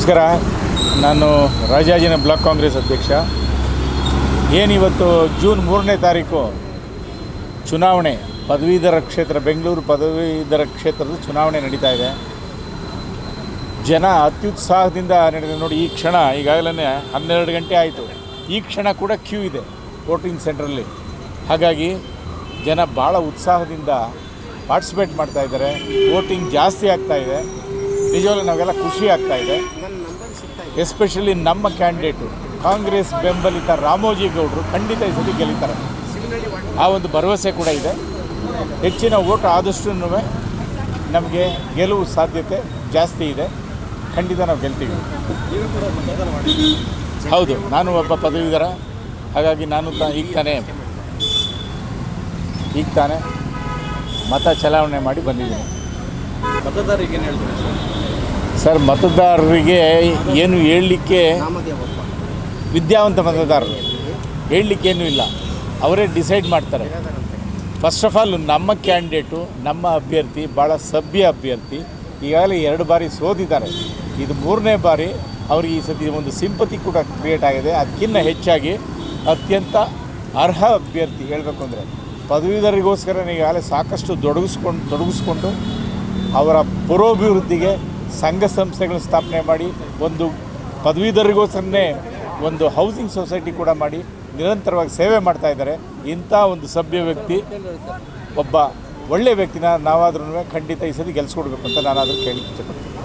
ನಮಸ್ಕಾರ. ನಾನು ರಾಜಾಜಿನ ಬ್ಲಾಕ್ ಕಾಂಗ್ರೆಸ್ ಅಧ್ಯಕ್ಷ. ಏನಿವತ್ತು ಜೂನ್ ಮೂರನೇ ತಾರೀಕು? ಚುನಾವಣೆ. ಪದವೀಧರ ಕ್ಷೇತ್ರ, ಬೆಂಗಳೂರು ಪದವೀಧರ ಕ್ಷೇತ್ರದ ಚುನಾವಣೆ ನಡೀತಾ ಇದೆ. ಜನ ಅತ್ಯುತ್ಸಾಹದಿಂದ ನಡೆದಿದೆ ನೋಡಿ, ಈ ಕ್ಷಣ ಈಗಾಗಲೇ ಹನ್ನೆರಡು ಗಂಟೆ ಆಯಿತು. ಈ ಕ್ಷಣ ಕೂಡ ಕ್ಯೂ ಇದೆ ವೋಟಿಂಗ್ ಸೆಂಟ್ರಲ್ಲಿ. ಹಾಗಾಗಿ ಜನ ಭಾಳ ಉತ್ಸಾಹದಿಂದ ಪಾರ್ಟಿಸಿಪೇಟ್ ಮಾಡ್ತಾ ಇದ್ದಾರೆ. ವೋಟಿಂಗ್ ಜಾಸ್ತಿ ಆಗ್ತಾ ಇದೆ. ನಿಜವಾಗ್ಲೂ ನಾವೆಲ್ಲ ಖುಷಿ ಆಗ್ತಾ ಇದೆ. ಎಸ್ಪೆಷಲಿ ನಮ್ಮ ಕ್ಯಾಂಡಿಡೇಟು ಕಾಂಗ್ರೆಸ್ ಬೆಂಬಲಿತ ರಾಮೋಜಿ ಗೌಡರು ಖಂಡಿತ ಈ ಸತಿ ಗೆಲ್ಲುತ್ತಾರೆ ಆ ಒಂದು ಭರವಸೆ ಕೂಡ ಇದೆ. ಹೆಚ್ಚಿನ ಓಟ್ ಆದಷ್ಟು ನಮಗೆ ಗೆಲುವು ಸಾಧ್ಯತೆ ಜಾಸ್ತಿ ಇದೆ. ಖಂಡಿತ ನಾವು ಗೆಲ್ತೀವಿ. ಹೌದು, ನಾನು ಒಬ್ಬ ಪದವೀಧರ. ಹಾಗಾಗಿ ನಾನು ತ ಈಗ ತಾನೇ ಈಗ ತಾನೇ ಮತ ಚಲಾವಣೆ ಮಾಡಿ ಬಂದಿದ್ದೀನಿ. ಮತದಾರರಿಗೆ ಏನು ಹೇಳ್ತೀರಿ ಸರ್, ಮತದಾರರಿಗೆ ಏನು ಹೇಳಲಿಕ್ಕೆ ವಿದ್ಯಾವಂತ ಮತದಾರರು ಹೇಳಲಿಕ್ಕೇನೂ ಇಲ್ಲ. ಅವರೇ ಡಿಸೈಡ್ ಮಾಡ್ತಾರೆ. ಫಸ್ಟ್ ಆಫ್ ಆಲ್ ನಮ್ಮ ಕ್ಯಾಂಡಿಡೇಟು ನಮ್ಮ ಅಭ್ಯರ್ಥಿ ಭಾಳ ಸಭ್ಯ ಅಭ್ಯರ್ಥಿ, ಈಗಾಗಲೇ ಎರಡು ಬಾರಿ ಸೋತಿದ್ದಾರೆ. ಇದು ಮೂರನೇ ಬಾರಿ ಅವ್ರಿಗೆ ಈ ಸತಿ ಒಂದು ಸಿಂಪತಿ ಕೂಡ ಕ್ರಿಯೇಟ್ ಆಗಿದೆ. ಅದಕ್ಕಿಂತ ಹೆಚ್ಚಾಗಿ ಅತ್ಯಂತ ಅರ್ಹ ಅಭ್ಯರ್ಥಿ ಹೇಳಬೇಕು ಅಂದರೆ ಪದವೀಧರಿಗೋಸ್ಕರ ಈಗಾಗಲೇ ಸಾಕಷ್ಟು ತೊಡಗಿಸ್ಕೊಂಡು ತೊಡಗಿಸ್ಕೊಂಡು ಅವರ ಪುರೋಭಿವೃದ್ಧಿಗೆ ಸಂಘ ಸಂಸ್ಥೆಗಳು ಸ್ಥಾಪನೆ ಮಾಡಿ, ಒಂದು ಪದವೀಧರಿಗೋಸ್ಕರನೇ ಒಂದು ಹೌಸಿಂಗ್ ಸೊಸೈಟಿ ಕೂಡ ಮಾಡಿ, ನಿರಂತರವಾಗಿ ಸೇವೆ ಮಾಡ್ತಾ ಇದ್ದಾರೆ. ಇಂಥ ಒಂದು ಸಭ್ಯ ವ್ಯಕ್ತಿ, ಒಬ್ಬ ಒಳ್ಳೆಯ ವ್ಯಕ್ತಿನ ನಾವಾದ್ರೂ ಖಂಡಿತ ಈ ಸತಿ ಗೆಲ್ಸ್ಕೊಡ್ಬೇಕು ಅಂತ ನಾನಾದರೂ ಕೇಳಿ ಇಷ್ಟಪಡ್ತೀನಿ